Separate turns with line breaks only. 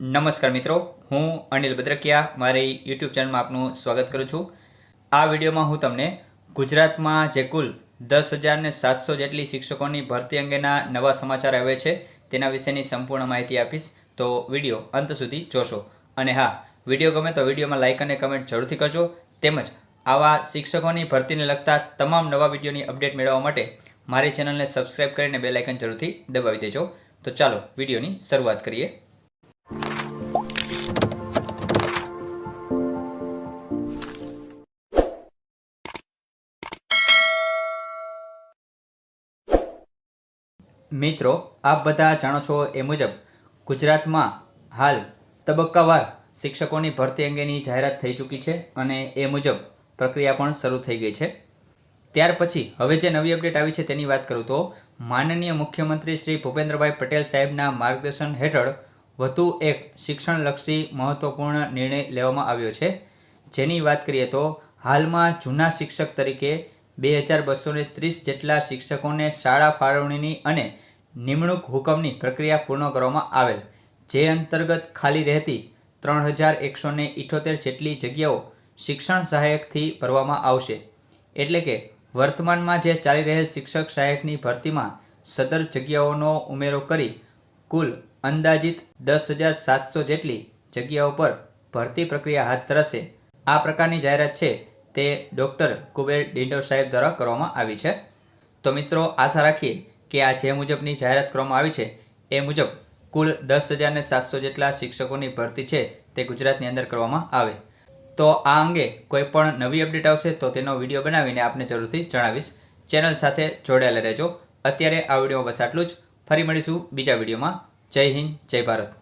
નમસ્કાર મિત્રો, હું અનિલ ભદ્રકિયા મારી યુટ્યુબ ચેનલમાં આપનું સ્વાગત કરું છું. આ વિડીયોમાં હું તમને ગુજરાતમાં જે કુલ દસ હજારને સાતસો જેટલી શિક્ષકોની ભરતી અંગેના નવા સમાચાર આવે છે, તેના વિશેની સંપૂર્ણ માહિતી આપીશ. તો વીડિયો અંત સુધી જોશો. અને હા, વીડિયો ગમે તો વિડીયોમાં લાઇક અને કમેન્ટ જરૂરથી કરજો. તેમજ આવા શિક્ષકોની ભરતીને લગતા તમામ નવા વિડીયોની અપડેટ મેળવવા માટે મારી ચેનલને સબસ્ક્રાઇબ કરીને બે લાઇકન જરૂરથી દબાવી દેજો. તો ચાલો વિડીયોની શરૂઆત કરીએ. મિત્રો, આપ બધા જાણો છો એ મુજબ ગુજરાતમાં હાલ તબક્કાવાર શિક્ષકોની ભરતી અંગેની જાહેરાત થઈ ચૂકી છે અને એ મુજબ પ્રક્રિયા પણ શરૂ થઈ ગઈ છે. ત્યાર પછી હવે જે નવી અપડેટ આવી છે તેની વાત કરું તો માનનીય મુખ્યમંત્રી શ્રી ભૂપેન્દ્રભાઈ પટેલ સાહેબના માર્ગદર્શન હેઠળ વધુ એક શિક્ષણલક્ષી મહત્વપૂર્ણ નિર્ણય લેવામાં આવ્યો છે. જેની વાત કરીએ તો હાલમાં જૂના શિક્ષક તરીકે બે હજાર બસોને ત્રીસ જેટલા શિક્ષકોને શાળા ફાળવણીની અને નિમણૂક હુકમની પ્રક્રિયા પૂર્ણ કરવામાં આવેલ. જે અંતર્ગત ખાલી રહેતી ત્રણ હજાર એકસો ને ઇઠોતેર જેટલી જગ્યાઓ શિક્ષણ સહાયકથી ભરવામાં આવશે. એટલે કે વર્તમાનમાં જે ચાલી રહેલ શિક્ષક સહાયકની ભરતીમાં સદર જગ્યાઓનો ઉમેરો કરી કુલ અંદાજિત દસ હજાર સાતસો જેટલી જગ્યાઓ પર ભરતી પ્રક્રિયા હાથ ધરાશે. આ પ્રકારની જાહેરાત છે તે ડૉક્ટર કુબેર ડિંડોર સાહેબ દ્વારા કરવામાં આવી છે. તો મિત્રો, આશા રાખીએ કે આ જે મુજબની જાહેરાત કરવામાં આવી છે, એ મુજબ કુલ દસ હજારને સાતસો જેટલા શિક્ષકોની ભરતી છે તે ગુજરાતની અંદર કરવામાં આવે. તો આ અંગે કોઈ પણ નવી અપડેટ આવશે તો તેનો વીડિયો બનાવીને આપને જરૂરથી જણાવીશ. ચેનલ સાથે જોડાયેલા રહેજો. અત્યારે આ વીડિયો બસ આટલું જ. ફરી મળીશું બીજા વિડીયોમાં. જય હિન્દ, જય ભારત.